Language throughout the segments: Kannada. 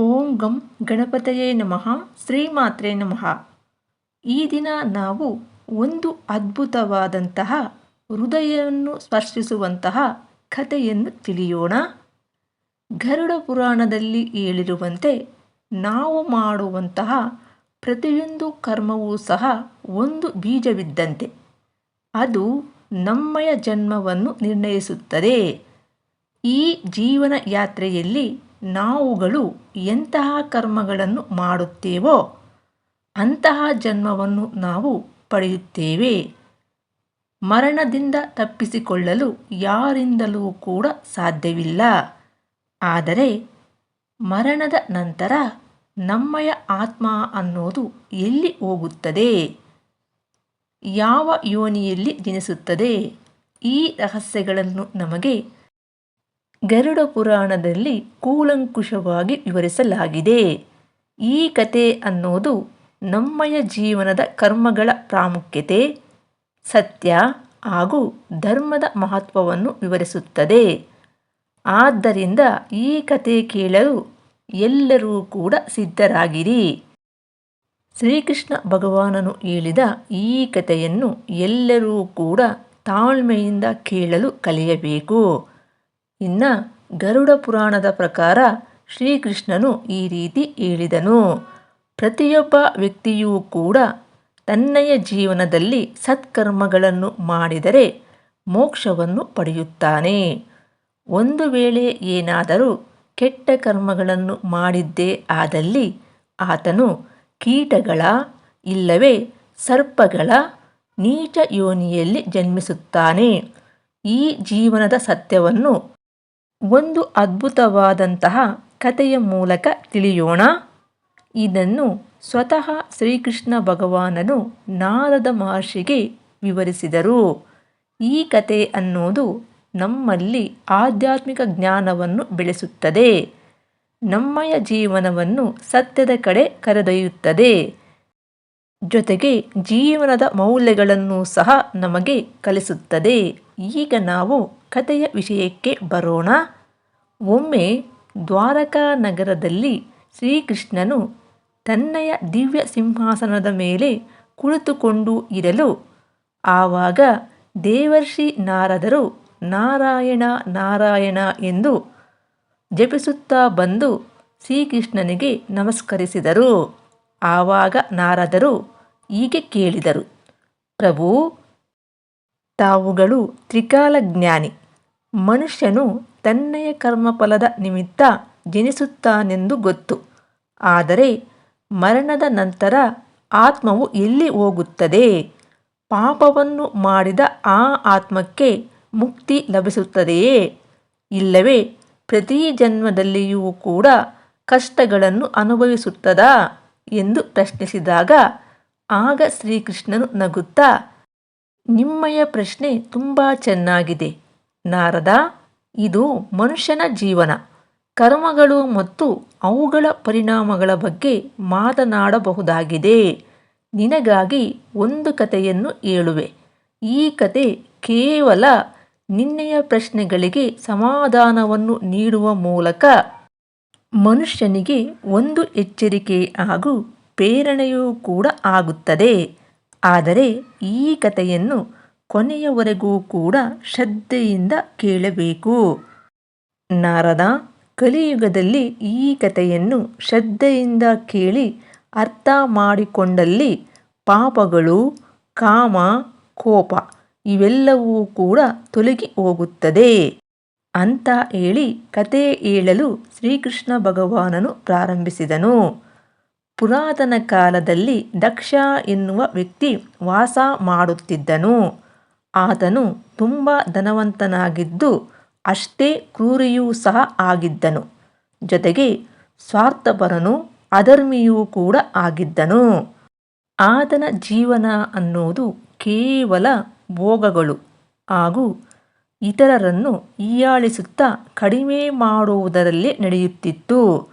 ಓಂ ಗಂ ಗಣಪತಯೇ ನಮಃ ಶ್ರೀಮಾತ್ರೇ ನಮಃ. ಈ ದಿನ ನಾವು ಒಂದು ಅದ್ಭುತವಾದಂತಹ ಹೃದಯವನ್ನು ಸ್ಪರ್ಶಿಸುವಂತಹ ಕಥೆಯನ್ನು ತಿಳಿಯೋಣ. ಗರುಡ ಪುರಾಣದಲ್ಲಿ ಹೇಳಿರುವಂತೆ ನಾವು ಮಾಡುವಂತಹ ಪ್ರತಿಯೊಂದು ಕರ್ಮವೂ ಸಹ ಒಂದು ಬೀಜವಿದ್ದಂತೆ. ಅದು ನಮ್ಮಯ ಜನ್ಮವನ್ನು ನಿರ್ಣಯಿಸುತ್ತದೆ. ಈ ಜೀವನ ಯಾತ್ರೆಯಲ್ಲಿ ನಾವುಗಳು ಎಂತಹ ಕರ್ಮಗಳನ್ನು ಮಾಡುತ್ತೇವೋ ಅಂತಹ ಜನ್ಮವನ್ನು ನಾವು ಪಡೆಯುತ್ತೇವೆ. ಮರಣದಿಂದ ತಪ್ಪಿಸಿಕೊಳ್ಳಲು ಯಾರಿಂದಲೂ ಕೂಡ ಸಾಧ್ಯವಿಲ್ಲ. ಆದರೆ ಮರಣದ ನಂತರ ನಮ್ಮಯ ಆತ್ಮ ಅನ್ನೋದು ಎಲ್ಲಿ ಹೋಗುತ್ತದೆ? ಯಾವ ಯೋನಿಯಲ್ಲಿ ಜನಿಸುತ್ತದೆ? ಈ ರಹಸ್ಯಗಳನ್ನು ನಮಗೆ ಗರುಡ ಪುರಾಣದಲ್ಲಿ ಕೂಲಂಕುಷವಾಗಿ ವಿವರಿಸಲಾಗಿದೆ. ಈ ಕತೆ ಅನ್ನೋದು ನಮ್ಮಯ ಜೀವನದ ಕರ್ಮಗಳ ಪ್ರಾಮುಖ್ಯತೆ, ಸತ್ಯ ಹಾಗೂ ಧರ್ಮದ ಮಹತ್ವವನ್ನು ವಿವರಿಸುತ್ತದೆ. ಆದ್ದರಿಂದ ಈ ಕತೆ ಕೇಳಲು ಎಲ್ಲರೂ ಕೂಡ ಸಿದ್ಧರಾಗಿರಿ. ಶ್ರೀಕೃಷ್ಣ ಭಗವಾನನು ಹೇಳಿದ ಈ ಕಥೆಯನ್ನು ಎಲ್ಲರೂ ಕೂಡ ತಾಳ್ಮೆಯಿಂದ ಕೇಳಲು ಕಲಿಯಬೇಕು. ಇನ್ನು ಗರುಡ ಪುರಾಣದ ಪ್ರಕಾರ ಶ್ರೀಕೃಷ್ಣನು ಈ ರೀತಿ ಹೇಳಿದನು. ಪ್ರತಿಯೊಬ್ಬ ವ್ಯಕ್ತಿಯೂ ಕೂಡ ತನ್ನಯ ಜೀವನದಲ್ಲಿ ಸತ್ಕರ್ಮಗಳನ್ನು ಮಾಡಿದರೆ ಮೋಕ್ಷವನ್ನು ಪಡೆಯುತ್ತಾನೆ. ಒಂದು ವೇಳೆ ಏನಾದರೂ ಕೆಟ್ಟ ಕರ್ಮಗಳನ್ನು ಮಾಡಿದ್ದೇ ಆದಲ್ಲಿ ಆತನು ಕೀಟಗಳ, ಇಲ್ಲವೇ ಸರ್ಪಗಳ ನೀಚ ಯೋನಿಯಲ್ಲಿ ಜನ್ಮಿಸುತ್ತಾನೆ. ಈ ಜೀವನದ ಸತ್ಯವನ್ನು ಒಂದು ಅದ್ಭುತವಾದಂತಹ ಕಥೆಯ ಮೂಲಕ ತಿಳಿಯೋಣ. ಇದನ್ನು ಸ್ವತಃ ಶ್ರೀಕೃಷ್ಣ ಭಗವಾನನು ನಾರದ ಮಹರ್ಷಿಗೆ ವಿವರಿಸಿದರು. ಈ ಕತೆ ಅನ್ನೋದು ನಮ್ಮಲ್ಲಿ ಆಧ್ಯಾತ್ಮಿಕ ಜ್ಞಾನವನ್ನು ಬೆಳೆಸುತ್ತದೆ. ನಮ್ಮಯ ಜೀವನವನ್ನು ಸತ್ಯದ ಕಡೆ ಕರೆದೊಯ್ಯುತ್ತದೆ. ಜೊತೆಗೆ ಜೀವನದ ಮೌಲ್ಯಗಳನ್ನು ಸಹ ನಮಗೆ ಕಲಿಸುತ್ತದೆ. ಈಗ ನಾವು ಕಥೆಯ ವಿಷಯಕ್ಕೆ ಬರೋಣ. ಒಮ್ಮೆ ದ್ವಾರಕಾ ನಗರದಲ್ಲಿ ಶ್ರೀಕೃಷ್ಣನು ತನ್ನಯ ದಿವ್ಯ ಸಿಂಹಾಸನದ ಮೇಲೆ ಕುಳಿತುಕೊಂಡು ಇರಲು, ಆವಾಗ ದೇವರ್ಷಿ ನಾರದರು, ನಾರಾಯಣ ನಾರಾಯಣ ಎಂದು ಜಪಿಸುತ್ತಾ ಬಂದು ಶ್ರೀಕೃಷ್ಣನಿಗೆ ನಮಸ್ಕರಿಸಿದರು. ಆವಾಗ ನಾರದರು ಹೀಗೆ ಕೇಳಿದರು, ಪ್ರಭು, ತಾವುಗಳು ತ್ರಿಕಾಲಜ್ಞಾನಿ. ಮನುಷ್ಯನು ತನ್ನಯ ಕರ್ಮಫಲದ ನಿಮಿತ್ತ ಜನಿಸುತ್ತಾನೆಂದು ಗೊತ್ತು. ಆದರೆ ಮರಣದ ನಂತರ ಆತ್ಮವು ಎಲ್ಲಿ ಹೋಗುತ್ತದೆ? ಪಾಪವನ್ನು ಮಾಡಿದ ಆ ಆತ್ಮಕ್ಕೆ ಮುಕ್ತಿ ಲಭಿಸುತ್ತದೆಯೇ? ಇಲ್ಲವೇ, ಪ್ರತಿ ಜನ್ಮದಲ್ಲಿಯೂ ಕೂಡ ಕಷ್ಟಗಳನ್ನು ಅನುಭವಿಸುತ್ತದಾ? ಎಂದು ಪ್ರಶ್ನಿಸಿದಾಗ ಆಗ ಶ್ರೀಕೃಷ್ಣನು ನಗುತ್ತಾ, ನಿಮ್ಮಯ ಪ್ರಶ್ನೆ ತುಂಬ ಚೆನ್ನಾಗಿದೆ. ನಾರದ, ಇದು ಮನುಷ್ಯನ ಜೀವನ. ಕರ್ಮಗಳು ಮತ್ತು ಅವುಗಳ ಪರಿಣಾಮಗಳ ಬಗ್ಗೆ ಮಾತನಾಡಬಹುದಾಗಿದೆ. ನಿನಗಾಗಿ ಒಂದು ಕಥೆಯನ್ನು ಹೇಳುವೆ. ಈ ಕತೆ ಕೇವಲ ನಿನ್ನೆಯ ಪ್ರಶ್ನೆಗಳಿಗೆ ಸಮಾಧಾನವನ್ನು ನೀಡುವ ಮೂಲಕ ಮನುಷ್ಯನಿಗೆ ಒಂದು ಎಚ್ಚರಿಕೆ ಹಾಗೂ ಪ್ರೇರಣೆಯೂ ಕೂಡ ಆಗುತ್ತದೆ. ಆದರೆ ಈ ಕಥೆಯನ್ನು ಕೊನೆಯವರೆಗೂ ಕೂಡ ಶ್ರದ್ಧೆಯಿಂದ ಕೇಳಬೇಕು. ನಾರದ ಕಲಿಯುಗದಲ್ಲಿ ಈ ಕಥೆಯನ್ನು ಶ್ರದ್ಧೆಯಿಂದ ಕೇಳಿ ಅರ್ಥ ಮಾಡಿಕೊಂಡಲ್ಲಿ ಪಾಪಗಳು, ಕಾಮ, ಕೋಪ ಇವೆಲ್ಲವೂ ಕೂಡ ತೊಲಗಿ ಹೋಗುತ್ತದೆ. ಅಂತ ಹೇಳಿ ಕತೆ ಹೇಳಲು ಶ್ರೀಕೃಷ್ಣ ಭಗವಾನನು ಪ್ರಾರಂಭಿಸಿದನು. ಪುರಾತನ ಕಾಲದಲ್ಲಿ ದಕ್ಷ ಎನ್ನುವ ವ್ಯಕ್ತಿ ವಾಸ ಮಾಡುತ್ತಿದ್ದನು. ಆತನು ತುಂಬ ಧನವಂತನಾಗಿದ್ದು ಅಷ್ಟೇ ಕ್ರೂರಿಯೂ ಸಹ ಆಗಿದ್ದನು. ಜೊತೆಗೆ ಸ್ವಾರ್ಥಪರನು ಅಧರ್ಮಿಯೂ ಕೂಡ ಆಗಿದ್ದನು. ಆತನ ಜೀವನ ಅನ್ನೋದು ಕೇವಲ ಭೋಗಗಳು ಹಾಗೂ ಇತರರನ್ನು ಹೀಯಾಳಿಸುತ್ತಾ ಕಡಿಮೆ ಮಾಡುವುದರಲ್ಲೇ ನಡೆಯುತ್ತಿತ್ತು.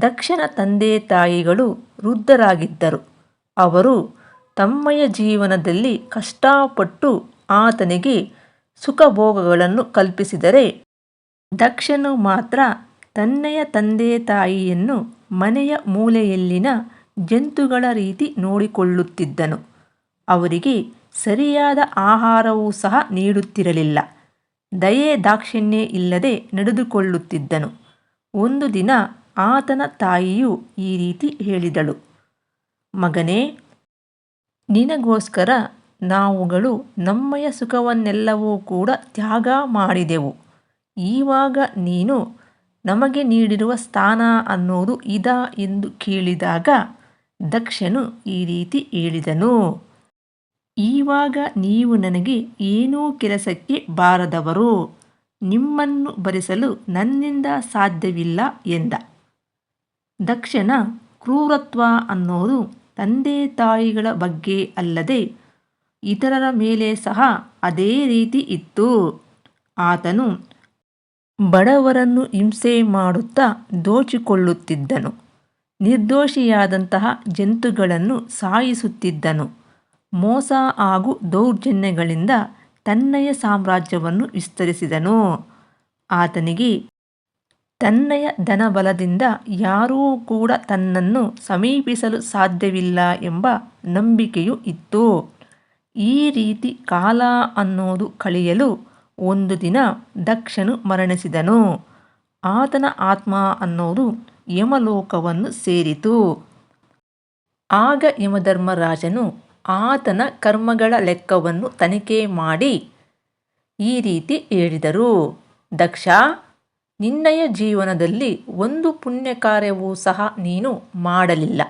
ದಕ್ಷನ ತಂದೆ ತಾಯಿಗಳು ವೃದ್ಧರಾಗಿದ್ದರು. ಅವರು ತಮ್ಮಯ ಜೀವನದಲ್ಲಿ ಕಷ್ಟಪಟ್ಟು ಆತನಿಗೆ ಸುಖಭೋಗಗಳನ್ನು ಕಲ್ಪಿಸಿದರೆ ದಕ್ಷನು ಮಾತ್ರ ತನ್ನೆಯ ತಂದೆ ತಾಯಿಯನ್ನು ಮನೆಯ ಮೂಲೆಯಲ್ಲಿನ ಜಂತುಗಳ ರೀತಿ ನೋಡಿಕೊಳ್ಳುತ್ತಿದ್ದನು. ಅವರಿಗೆ ಸರಿಯಾದ ಆಹಾರವೂ ಸಹ ನೀಡುತ್ತಿರಲಿಲ್ಲ. ದಯೆ ದಾಕ್ಷಿಣ್ಯ ಇಲ್ಲದೆ ನಡೆದುಕೊಳ್ಳುತ್ತಿದ್ದನು. ಒಂದು ದಿನ ಆತನ ತಾಯಿಯು ಈ ರೀತಿ ಹೇಳಿದಳು. ಮಗನೇ, ನಿನಗೋಸ್ಕರ ನಾವುಗಳು ನಮ್ಮಯ ಸುಖವನ್ನೆಲ್ಲವೂ ಕೂಡ ತ್ಯಾಗ ಮಾಡಿದೆವು. ಈವಾಗ ನೀನು ನಮಗೆ ನೀಡಿರುವ ಸ್ಥಾನ ಅನ್ನೋದು ಇದಾ ಎಂದು ಕೇಳಿದಾಗ ದಕ್ಷನು ಈ ರೀತಿ ಹೇಳಿದನು. ಈವಾಗ ನೀವು ನನಗೆ ಏನೂ ಕೆಲಸಕ್ಕೆ ಬಾರದವರು, ನಿಮ್ಮನ್ನು ಬರಿಸಲು ನನ್ನಿಂದ ಸಾಧ್ಯವಿಲ್ಲ ಎಂದ. ದಕ್ಷನ ಕ್ರೂರತ್ವ ಅನ್ನೋದು ತಂದೆ ತಾಯಿಗಳ ಬಗ್ಗೆ ಅಲ್ಲದೆ ಇತರರ ಮೇಲೆ ಸಹ ಅದೇ ರೀತಿ ಇತ್ತು. ಆತನು ಬಡವರನ್ನು ಹಿಂಸೆ ಮಾಡುತ್ತಾ ದೋಚಿಕೊಳ್ಳುತ್ತಿದ್ದನು. ನಿರ್ದೋಷಿಯಾದಂತಹ ಜಂತುಗಳನ್ನು ಸಾಯಿಸುತ್ತಿದ್ದನು. ಮೋಸ ಹಾಗೂ ದೌರ್ಜನ್ಯಗಳಿಂದ ತನ್ನಯ ಸಾಮ್ರಾಜ್ಯವನ್ನು ವಿಸ್ತರಿಸಿದನು. ಆತನಿಗೆ ತನ್ನಯ ಧನಬಲದಿಂದ ಯಾರೂ ಕೂಡ ತನ್ನನ್ನು ಸಮೀಪಿಸಲು ಸಾಧ್ಯವಿಲ್ಲ ಎಂಬ ನಂಬಿಕೆಯು ಇತ್ತು. ಈ ರೀತಿ ಕಾಲ ಅನ್ನೋದು ಕಳೆಯಲು ಒಂದು ದಿನ ದಕ್ಷನು ಮರಣಿಸಿದನು. ಆತನ ಆತ್ಮ ಅನ್ನೋದು ಯಮಲೋಕವನ್ನು ಸೇರಿತು. ಆಗ ಯಮಧರ್ಮರಾಜನು ಆತನ ಕರ್ಮಗಳ ಲೆಕ್ಕವನ್ನು ತನಿಖೆ ಮಾಡಿ ಈ ರೀತಿ ಹೇಳಿದರು. ದಕ್ಷ, ನಿನ್ನಯ ಜೀವನದಲ್ಲಿ ಒಂದು ಪುಣ್ಯ ಕಾರ್ಯವೂ ಸಹ ನೀನು ಮಾಡಲಿಲ್ಲ.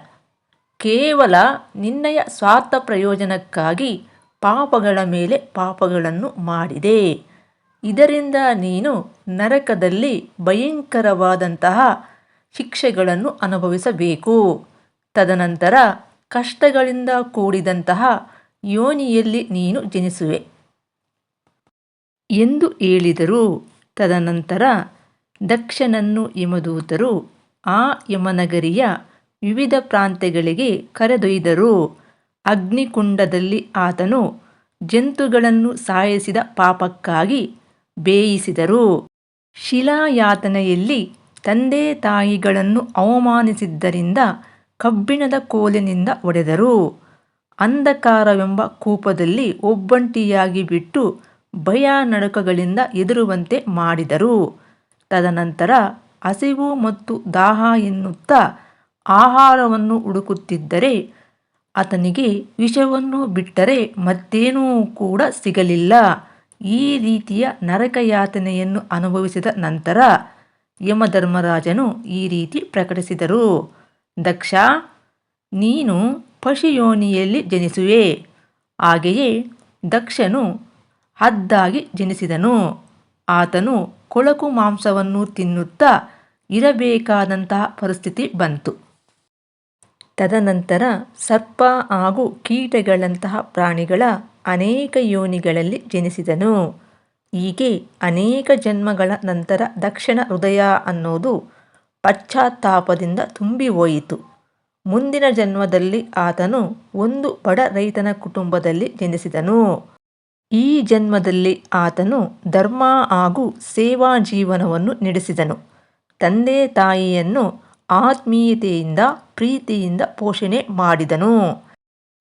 ಕೇವಲ ನಿನ್ನಯ ಸ್ವಾರ್ಥ ಪ್ರಯೋಜನಕ್ಕಾಗಿ ಪಾಪಗಳ ಮೇಲೆ ಪಾಪಗಳನ್ನು ಮಾಡಿದೆ. ಇದರಿಂದ ನೀನು ನರಕದಲ್ಲಿ ಭಯಂಕರವಾದಂತಹ ಶಿಕ್ಷೆಗಳನ್ನು ಅನುಭವಿಸಬೇಕು. ತದನಂತರ ಕಷ್ಟಗಳಿಂದ ಕೂಡಿದಂತಹ ಯೋನಿಯಲ್ಲಿ ನೀನು ಜನಿಸುವೆ. ಎಂದು ಹೇಳಿದರು ತದನಂತರ ದಕ್ಷನನ್ನು ಯಮದೂತರು ಆ ಯಮನಗರಿಯ ವಿವಿಧ ಪ್ರಾಂತ್ಯಗಳಿಗೆ ಕರೆದೊಯ್ದರು. ಅಗ್ನಿಕುಂಡದಲ್ಲಿ ಆತನು ಜಂತುಗಳನ್ನು ಸಾಯಿಸಿದ ಪಾಪಕ್ಕಾಗಿ ಬೇಯಿಸಿದರು. ಶಿಲಾಯಾತನೆಯಲ್ಲಿ ತಂದೆ ತಾಯಿಗಳನ್ನು ಅವಮಾನಿಸಿದ್ದರಿಂದ ಕಬ್ಬಿಣದ ಕೋಲಿನಿಂದ ಒಡೆದರು. ಅಂಧಕಾರವೆಂಬ ಕೂಪದಲ್ಲಿ ಒಬ್ಬಂಟಿಯಾಗಿ ಬಿಟ್ಟು ಭಯ ನಡುಕಗಳಿಂದ ಎದುರುವಂತೆ ಮಾಡಿದರು. ತದನಂತರ ಹಸಿವು ಮತ್ತು ದಾಹ ಎನ್ನುತ್ತಾ ಆಹಾರವನ್ನು ಹುಡುಕುತ್ತಿದ್ದರೆ ಆತನಿಗೆ ವಿಷವನ್ನು ಬಿಟ್ಟರೆ ಮತ್ತೇನೂ ಕೂಡ ಸಿಗಲಿಲ್ಲ. ಈ ರೀತಿಯ ನರಕಯಾತನೆಯನ್ನು ಅನುಭವಿಸಿದ ನಂತರ ಯಮಧರ್ಮರಾಜನು ಈ ರೀತಿ ಪ್ರಕಟಿಸಿದರು. ದಕ್ಷ, ನೀನು ಪಶುಯೋನಿಯಲ್ಲಿ ಜನಿಸುವೆ. ಹಾಗೆಯೇ ದಕ್ಷನು ಹದ್ದಾಗಿ ಜನಿಸಿದನು. ಆತನು ಕೊಳಕು ಮಾಂಸವನ್ನು ತಿನ್ನುತ್ತಾ ಇರಬೇಕಾದಂತಹ ಪರಿಸ್ಥಿತಿ ಬಂತು. ತದನಂತರ ಸರ್ಪ ಹಾಗೂ ಕೀಟಗಳಂತಹ ಪ್ರಾಣಿಗಳ ಅನೇಕ ಯೋನಿಗಳಲ್ಲಿ ಜನಿಸಿದನು. ಹೀಗೆ ಅನೇಕ ಜನ್ಮಗಳ ನಂತರ ದಕ್ಷಿಣ ಹೃದಯ ಅನ್ನೋದು ಪಶ್ಚಾತ್ತಾಪದಿಂದ ತುಂಬಿ ಹೋಯಿತು. ಮುಂದಿನ ಜನ್ಮದಲ್ಲಿ ಆತನು ಒಂದು ಬಡ ರೈತನ ಕುಟುಂಬದಲ್ಲಿ ಜನಿಸಿದನು. ಈ ಜನ್ಮದಲ್ಲಿ ಆತನು ಧರ್ಮ ಹಾಗೂ ಸೇವಾ ಜೀವನವನ್ನು ನಡೆಸಿದನು. ತಂದೆ ತಾಯಿಯನ್ನು ಆತ್ಮೀಯತೆಯಿಂದ, ಪ್ರೀತಿಯಿಂದ ಪೋಷಣೆ ಮಾಡಿದನು.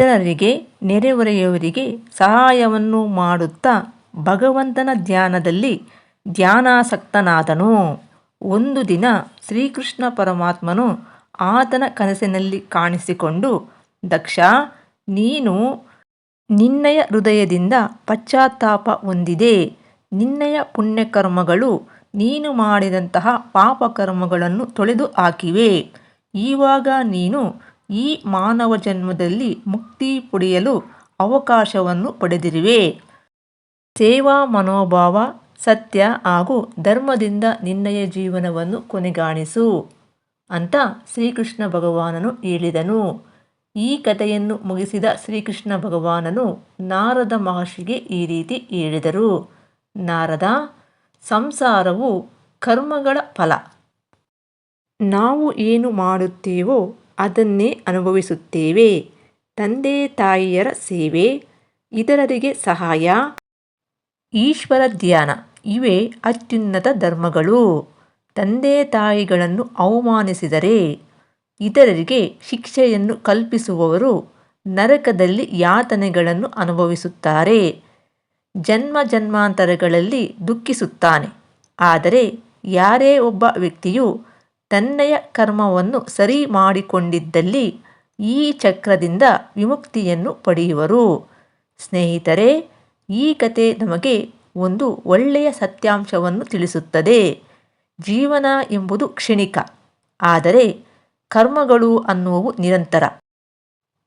ಜನರಿಗೆ, ನೆರೆಹೊರೆಯವರಿಗೆ ಸಹಾಯವನ್ನು ಮಾಡುತ್ತಾ ಭಗವಂತನ ಧ್ಯಾನದಲ್ಲಿ ಧ್ಯಾನಾಸಕ್ತನಾದನು. ಒಂದು ದಿನ ಶ್ರೀಕೃಷ್ಣ ಪರಮಾತ್ಮನು ಆತನ ಕನಸಿನಲ್ಲಿ ಕಾಣಿಸಿಕೊಂಡು, ದಕ್ಷ, ನೀನು ನಿನ್ನಯ ಹೃದಯದಿಂದ ಪಶ್ಚಾತ್ತಾಪ ಹೊಂದಿದೆ. ನಿನ್ನಯ ಪುಣ್ಯಕರ್ಮಗಳು, ನೀನು ಮಾಡಿದಂತಹ ಪಾಪಕರ್ಮಗಳನ್ನು ತೊಳೆದು ಹಾಕಿವೆ. ಈವಾಗ ನೀನು ಈ ಮಾನವ ಜನ್ಮದಲ್ಲಿ ಮುಕ್ತಿ ಪಡೆಯಲು ಅವಕಾಶವನ್ನು ಪಡೆದಿರುವೆ. ಸೇವಾ ಮನೋಭಾವ ಸತ್ಯ ಹಾಗೂ ಧರ್ಮದಿಂದ ನಿನ್ನಯ ಜೀವನವನ್ನು ಕೊನೆಗಾಣಿಸು ಅಂತ ಶ್ರೀಕೃಷ್ಣ ಭಗವಾನನು ಹೇಳಿದನು. ಈ ಕಥೆಯನ್ನು ಮುಗಿಸಿದ ಶ್ರೀಕೃಷ್ಣ ಭಗವಾನನು ನಾರದ ಮಹರ್ಷಿಗೆ ಈ ರೀತಿ ಹೇಳಿದರು. ನಾರದ, ಸಂಸಾರವು ಕರ್ಮಗಳ ಫಲ. ನಾವು ಏನು ಮಾಡುತ್ತೇವೋ ಅದನ್ನೇ ಅನುಭವಿಸುತ್ತೇವೆ. ತಂದೆ, ತಾಯಿಯರ ಸೇವೆ ಇತರರಿಗೆ ಸಹಾಯ. ಈಶ್ವರ ಧ್ಯಾನ. ಇವೇ ಅತ್ಯುನ್ನತ ಧರ್ಮಗಳು. ತಂದೆ ತಾಯಿಗಳನ್ನು ಅವಮಾನಿಸಿದರೆ ಇತರರಿಗೆ ಶಿಕ್ಷೆಯನ್ನು ಕಲ್ಪಿಸುವವರು ನರಕದಲ್ಲಿ ಯಾತನೆಗಳನ್ನು ಅನುಭವಿಸುತ್ತಾರೆ. ಜನ್ಮ ಜನ್ಮಾಂತರಗಳಲ್ಲಿ ದುಃಖಿಸುತ್ತಾನೆ. ಆದರೆ ಯಾರೇ ಒಬ್ಬ ವ್ಯಕ್ತಿಯು ತನ್ನೆಯ ಕರ್ಮವನ್ನು ಸರಿ ಮಾಡಿಕೊಂಡಿದ್ದಲ್ಲಿ ಈ ಚಕ್ರದಿಂದ ವಿಮುಕ್ತಿಯನ್ನು ಪಡೆಯುವರು. ಸ್ನೇಹಿತರೆ, ಈ ಕತೆ ನಮಗೆ ಒಂದು ಒಳ್ಳೆಯ ಸತ್ಯಾಂಶವನ್ನು ತಿಳಿಸುತ್ತದೆ. ಜೀವನ ಎಂಬುದು ಕ್ಷಣಿಕ. ಆದರೆ ಕರ್ಮಗಳು ಅನ್ನುವು ನಿರಂತರ.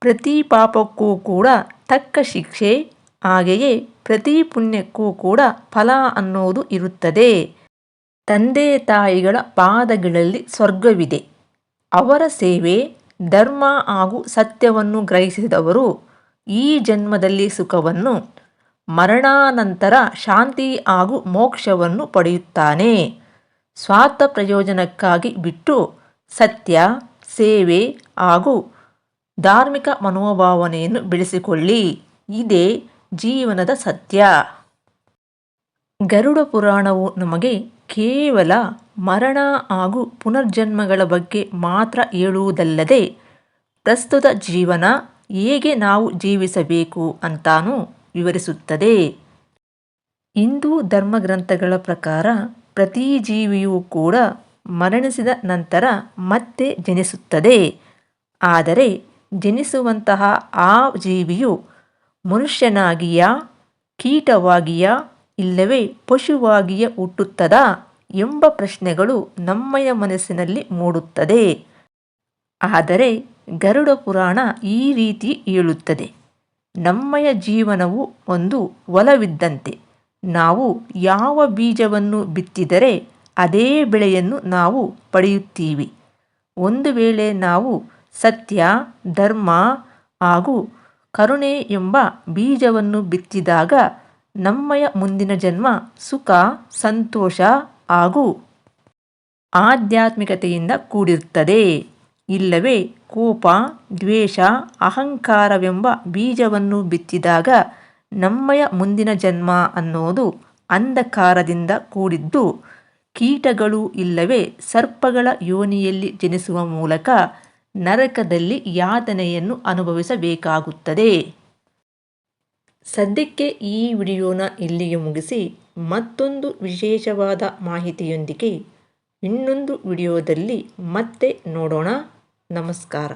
ಪ್ರತಿ ಪಾಪಕ್ಕೂ ಕೂಡ ತಕ್ಕ ಶಿಕ್ಷೆ, ಹಾಗೆಯೇ ಪ್ರತಿ ಪುಣ್ಯಕ್ಕೂ ಕೂಡ ಫಲ ಅನ್ನೋದು ಇರುತ್ತದೆ. ತಂದೆ ತಾಯಿಗಳ ಪಾದಗಳಲ್ಲಿ ಸ್ವರ್ಗವಿದೆ. ಅವರ ಸೇವೆ, ಧರ್ಮ ಹಾಗೂ ಸತ್ಯವನ್ನು ಗ್ರಹಿಸಿದವರು ಈ ಜನ್ಮದಲ್ಲಿ ಸುಖವನ್ನು ಮರಣಾನಂತರ ಶಾಂತಿ ಹಾಗೂ ಮೋಕ್ಷವನ್ನು ಪಡೆಯುತ್ತಾನೆ. ಸ್ವಾರ್ಥ ಪ್ರಯೋಜನಕ್ಕಾಗಿ ಬಿಟ್ಟು ಸತ್ಯ, ಸೇವೆ ಹಾಗೂ ಧಾರ್ಮಿಕ ಮನೋಭಾವನೆಯನ್ನು ಬೆಳೆಸಿಕೊಳ್ಳಿ. ಇದೇ ಜೀವನದ ಸತ್ಯ. ಗರುಡ ಪುರಾಣವು ನಮಗೆ ಕೇವಲ ಮರಣ ಹಾಗೂ ಪುನರ್ಜನ್ಮಗಳ ಬಗ್ಗೆ ಮಾತ್ರ ಹೇಳುವುದಲ್ಲದೆ, ಪ್ರಸ್ತುತ ಜೀವನ ಹೇಗೆ ನಾವು ಜೀವಿಸಬೇಕು ಅಂತಾನೂ ವಿವರಿಸುತ್ತದೆ. ಹಿಂದೂ ಧರ್ಮಗ್ರಂಥಗಳ ಪ್ರಕಾರ ಪ್ರತಿ ಜೀವಿಯೂ ಕೂಡ ಮರಣಿಸಿದ ನಂತರ ಮತ್ತೆ ಜನಿಸುತ್ತದೆ. ಆದರೆ ಜನಿಸುವಂತಹ ಆ ಜೀವಿಯು ಮನುಷ್ಯನಾಗಿಯಾ, ಕೀಟವಾಗಿಯಾ, ಇಲ್ಲವೇ ಪಶುವಾಗಿಯೇ ಹುಟ್ಟುತ್ತದಾ ಎಂಬ ಪ್ರಶ್ನೆಗಳು ನಮ್ಮಯ ಮನಸ್ಸಿನಲ್ಲಿ ಮೂಡುತ್ತದೆ. ಆದರೆ ಗರುಡ ಪುರಾಣ ಈ ರೀತಿ ಹೇಳುತ್ತದೆ. ನಮ್ಮಯ ಜೀವನವು ಒಂದು ಒಲವಿದ್ದಂತೆ. ನಾವು ಯಾವ ಬೀಜವನ್ನು ಬಿತ್ತಿದರೆ ಅದೇ ಬೆಳೆಯನ್ನು ನಾವು ಪಡೆಯುತ್ತೀವಿ. ಒಂದು ವೇಳೆ ನಾವು ಸತ್ಯ, ಧರ್ಮ ಹಾಗೂ ಕರುಣೆ ಎಂಬ ಬೀಜವನ್ನು ಬಿತ್ತಿದಾಗ ನಮ್ಮಯ ಮುಂದಿನ ಜನ್ಮ ಸುಖ, ಸಂತೋಷ ಹಾಗೂ ಆಧ್ಯಾತ್ಮಿಕತೆಯಿಂದ ಕೂಡಿರುತ್ತದೆ. ಇಲ್ಲವೇ ಕೋಪ, ದ್ವೇಷ, ಅಹಂಕಾರವೆಂಬ ಬೀಜವನ್ನು ಬಿತ್ತಿದಾಗ ನಮ್ಮಯ ಮುಂದಿನ ಜನ್ಮ ಅನ್ನೋದು ಅಂಧಕಾರದಿಂದ ಕೂಡಿದ್ದು ಕೀಟಗಳು ಇಲ್ಲವೇ ಸರ್ಪಗಳ ಯೋನಿಯಲ್ಲಿ ಜನಿಸುವ ಮೂಲಕ ನರಕದಲ್ಲಿ ಯಾತನೆಯನ್ನು ಅನುಭವಿಸಬೇಕಾಗುತ್ತದೆ. ಸದ್ಯಕ್ಕೆ ಈ ವಿಡಿಯೋನ ಇಲ್ಲಿಗೆ ಮುಗಿಸಿ ಮತ್ತೊಂದು ವಿಶೇಷವಾದ ಮಾಹಿತಿಯೊಂದಿಗೆ ಇನ್ನೊಂದು ವಿಡಿಯೋದಲ್ಲಿ ಮತ್ತೆ ನೋಡೋಣ. ನಮಸ್ಕಾರ